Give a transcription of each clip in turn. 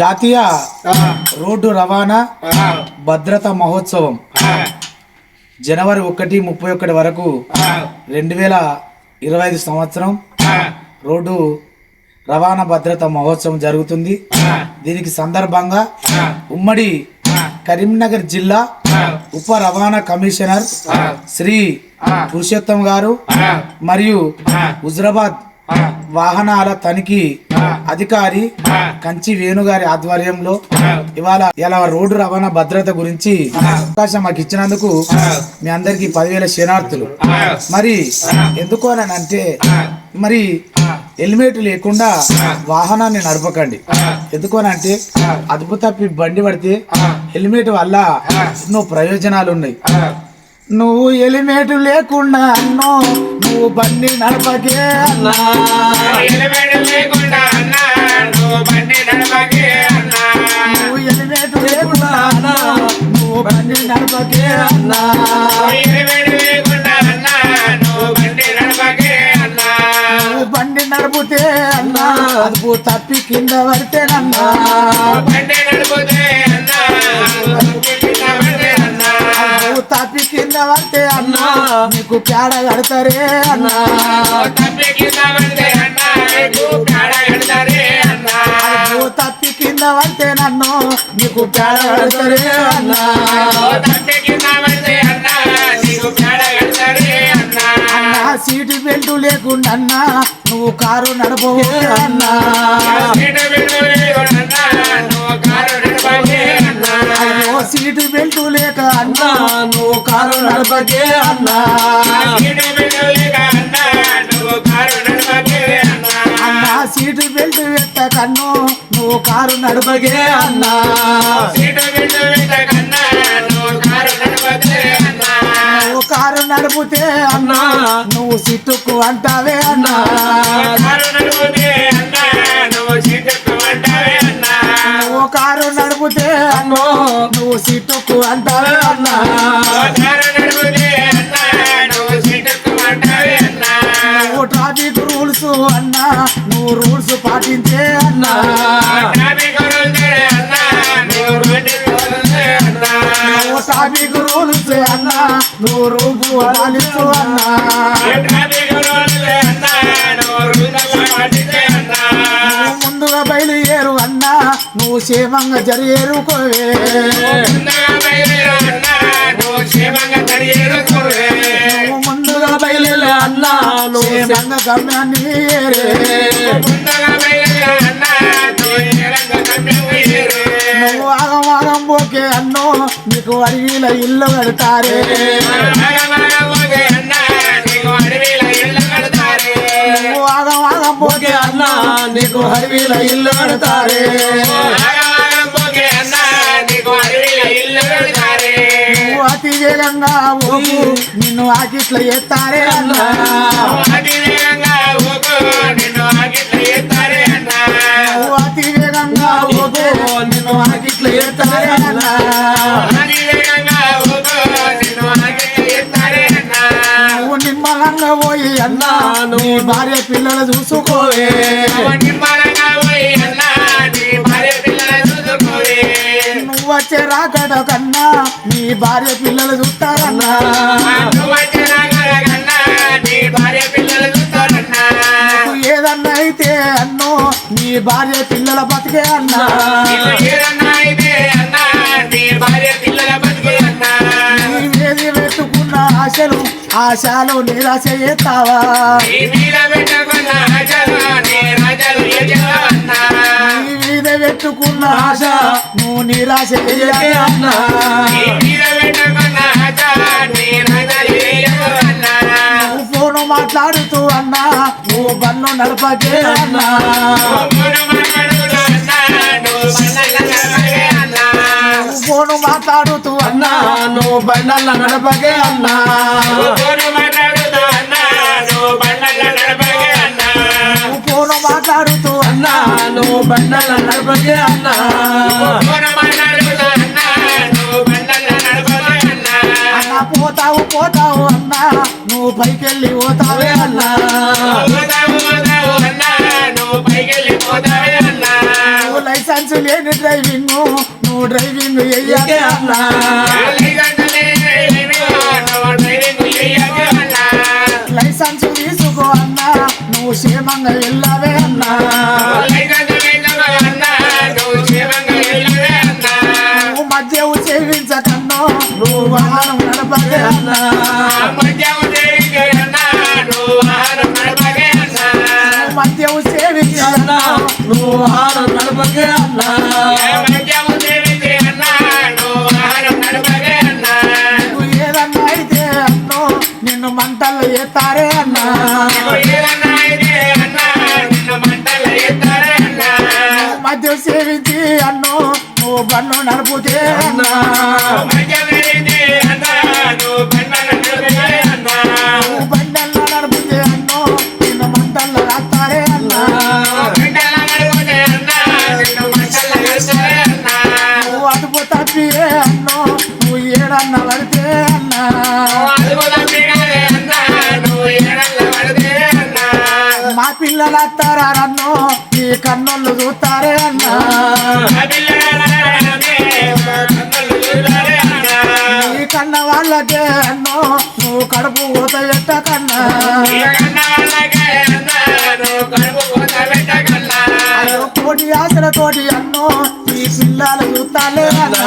జాతీయ రోడ్డు రవాణా భద్రతా మహోత్సవం. జనవరి ఒకటి ముప్పై ఒకటి వరకు రెండు వేల ఇరవై ఐదు సంవత్సరం రోడ్డు రవాణా భద్రతా మహోత్సవం జరుగుతుంది. దీనికి సందర్భంగా ఉమ్మడి కరీంనగర్ జిల్లా ఉప రవాణా కమిషనర్ శ్రీ పురుషోత్తం గారు మరియు హుజరాబాద్ వాహనాల తనిఖీ అధికారి కంచి వేణు గారి ఆధ్వర్యంలో ఇవాళ ఇలా రోడ్డు రవాణా భద్రత గురించి అవకాశం మాకు ఇచ్చినందుకు మీ అందరికి పదివేల శనార్థులు మరి ఎందుకు అని అంటే మరి హెల్మెట్ లేకుండా వాహనాన్ని నడపకండి. ఎందుకు అని అంటే అదుపు తప్పి బండి పడితే హెల్మెట్ వల్ల ఎన్నో ప్రయోజనాలు ఉన్నాయి నువ్వు హెల్మెట్ లేకుండా అన్నో నువ్వు బండి నడపకే అన్నా. ఎలివేడు లేకుండా అన్నా నువ్వు బండి నడపకే అన్నా. నువ్వు హెల్మెట్ లేకుండా అన్నా నువ్వు బండి నడపకే అన్నా. ఎలివేడు లేకుండా అన్నా నువ్వు బండి నడపకే అన్నా. నువ్వు బండి నడిపితే అన్నా అదుపు తప్పి కింద పడితేనన్నా పడితే అన్నా నీకు పేడ కడతారే అన్నా. తప్పి కింద పడితే కడతారే అన్నా నన్ను నీకు పేడ కడతారే అన్నా. సీటు బెల్ట్ లేకుండా అన్నా నువ్వు కారు నడపవు అన్నా. కారు నడపకే అన్నా. సీటు అన్నా సీటు బెల్ట్ పెట్ట కన్ను నువ్వు కారు నడపకే అన్నా. నువ్వు కారు నడపకే అన్నా నువ్వు కారు నడిపితే అన్నా నువ్వు సిట్టుకు అంటావే అన్నా. రూల్స్ అన్నా. ట్రాఫిక్ రూల్స్ అన్నా. నువ్వు రూపు పాలించు అన్నా. ముందుగా బయలుదేరు అన్నా. నువ్వు క్షేమంగా జరిగేరుకోవే. అన్నా నువ్వు ముందుగా బయలుదేరు అన్నా. నువ్వు క్షేమంగా గమ్యాన్ని వాగం వాగం పోకే అన్నో. నీకు అడవిల ఇల్లు కడతారే. వాగం వాగం అన్నా నీకు ఇల్లు పోకే అన్నా. నీకు అడవిల ఇల్లు కడతారే. నీకు అతి వేగంగా నిన్ను ఆకిట్ల ఎత్తారే అన్నా. నిన్ను ఆగిట్ల ఎత్తారే. అన్నా. నువ్వు నిమ్మలంగా పోయి అన్నా నువ్వు భార్య పిల్లలు చూసుకోవే నువ్వు నిమ్మలంగా పోయి నీ భార్య వచ్చే రాకడ కన్నా నీ భార్య పిల్లలు చూస్తారన్నా నువ్వు ఏదన్నా అయితే అన్నో నీ భార్య పిల్లల బతికే అన్నా భార్య పిల్లల పెట్టుకున్న ఆశలు ఆశలు నిరాశ చేస్తావా నీ మీద పెట్టుకున్న ఆశలు. నీ మీద ఆశ నువ్వు నిరాశ అన్నా నీ మీద పెట్టుకున్న ఆశ. నువ్వు ఫోను మాట్లాడుతూ అన్నా నువ్వు నడపకే అన్నా నువ్వు బండల నడవకే అన్నా. ఫోను మాట్లాడుతూ అన్నా నువ్వు బండ్ల నడపకే అన్నా. ఫోను మాట్లాడుతూ అన్నా నువ్వు బండ్ల నడపకే అన్నా. అన్నా, పోతావు పోతావు అన్నా నువ్వు పైకెళ్ళి పోతావు అన్నా, నువ్వు పైకెళ్ళి పోతావే అన్నా. నువ్వు లైసెన్స్ లేని డ్రైవింగ్ నువ్వు డ్రైవింగ్ లైసెన్స్ తీసుకో అన్నా. నువ్వు క్షేమంగా వెళ్ళవే అన్నా. నువ్వు మద్యం సేవించకన్నో నువ్వు వాహనం నడపకే అన్నా. వాహనం నడపకే ఏదన్నా అయితే అన్నో నిన్ను మంటల్లో ఎత్తారే అన్నా. మద్యం సేవించి అన్నో నువ్వు బండ్లు నడుపుతే అన్నా. మా పిల్లలు నన్ను ఈ కన్నులు చూస్తారే అన్నా. ఈ కన్న వాళ్ళకే అన్నో నువ్వు కడుపు ఊత ఎట్ట కన్నా కోటి ఆశలతోటి అన్నో ఈ పిల్లలు చూస్తాలే అన్నా.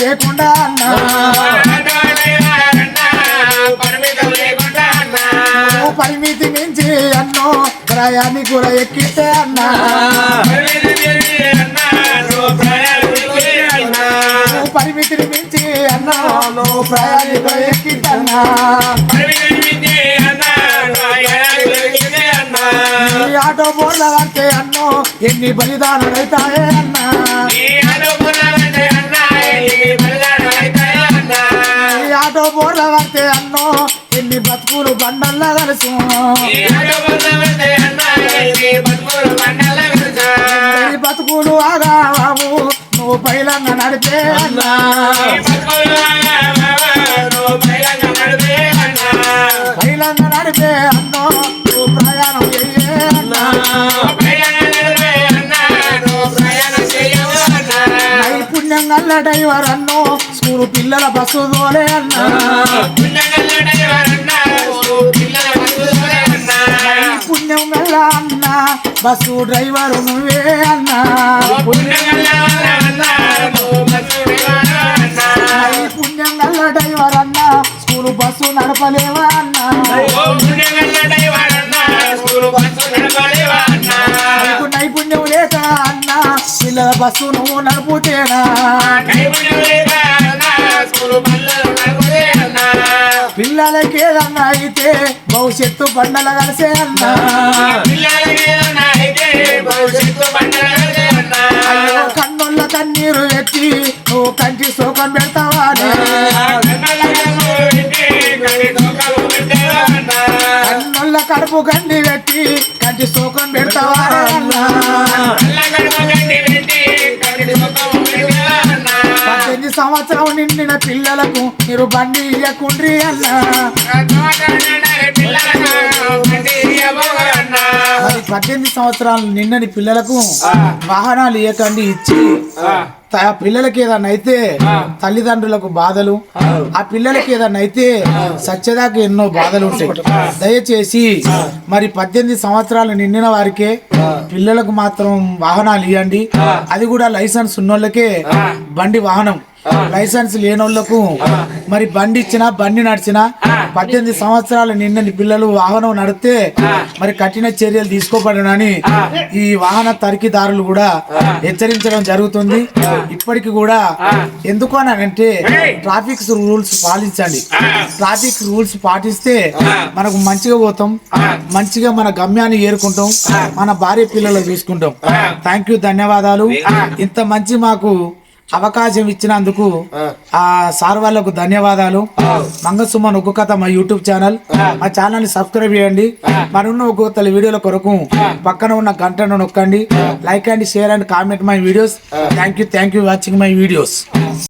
లేకుండా అన్నా. పరిమితి మించి అన్నో ప్రయాణి కూడా ఎక్కితే అన్నా. పరిమితిని మించి అన్నా నువ్వు ప్రయాణి ఎక్కితే అన్నా. ఆటో బోర్ల అంటే అన్నో ఎన్ని బలిదానాలు అవుతాయే అన్నా. పడితే అన్నో ఎన్ని బతుకులు బండల్లా కలుసు. ఈ బతుకులు ఆగా బాబు నువ్వు పైలన్న నడిపే అన్నా. పైలన్న నడిపే అన్నో నువ్వు ప్రయాణం చెయ్యే అన్నా. నైపుణ్యం గల్ల డ్రైవర్ అన్నో స్కూల్ పిల్లల బస్సు తోలే అన్నా. పుణ్యం గల్ల అన్న బస్సు డ్రైవర్ నువ్వే అన్నా. పుణ్యం గల్ల డ్రైవర్ అన్న స్కూల్ బస్సు నడపలేవా అన్నా. నైపుణ్యం లేక అన్న పిల్లల బస్సు నువ్వు నడుపుతేనా? పిల్లలకి ఏదన్నా అయితే భవిష్యత్తు బండల కలిసే అన్నా. కన్నుల కన్నీరు ఎత్తి నువ్వు కంటి శోకం పెడతావా. కన్నుల కడుపు గండి సంవత్సరం నిండిన పిల్లలకు మీరు బండి ఇయ్యకుండ్రి అన్నా. మరి పద్దెనిమిది సంవత్సరాలు నిండని పిల్లలకు వాహనాలు ఇవ్వకండి ఇచ్చి. పిల్లలకి ఏదన్నా అయితే తల్లిదండ్రులకు బాధలు ఆ. పిల్లలకి ఏదన్నా అయితే సత్యదాకా ఎన్నో బాధలు ఉంటాయి. దయచేసి మరి పద్దెనిమిది సంవత్సరాలు నిండిన వారికే పిల్లలకు మాత్రం వాహనాలు ఇవ్వండి అది కూడా లైసెన్స్ ఉన్నోళ్ళకే బండి వాహనం. లైసెన్స్ లేనోళ్ళకు మరి బండి ఇచ్చినా బండి నడిచినా పద్దెనిమిది సంవత్సరాలు నిండని పిల్లలు వాహనం నడిపితే మరి కఠిన చర్యలు తీసుకోబడనని ఈ వాహన తరికిదారులు కూడా హెచ్చరించడం జరుగుతుంది. ఇప్పటికి కూడా ఎందుకు అంటే ట్రాఫిక్ రూల్స్ పాటించండి. ట్రాఫిక్ రూల్స్ పాటిస్తే మనకు మంచిగా పోతాం మంచిగా మన గమ్యాన్ని ఏరుకుంటాం మన భార్య పిల్లలు చూసుకుంటాం. థ్యాంక్ యూ ధన్యవాదాలు. ఇంత మంచి మాకు అవకాశం ఇచ్చినందుకు ఆ. సార్ వాళ్ళకు ధన్యవాదాలు. మంగసుమన్ ఒగ్గు కథ మా యూట్యూబ్ ఛానల్. మా ఛానల్ని సబ్స్క్రైబ్ చేయండి. మరున్న ఒగ్గు కథల వీడియోల కొరకు పక్కన ఉన్న గంటను నొక్కండి. Like and share and comment my videos. Thank you thank you watching my videos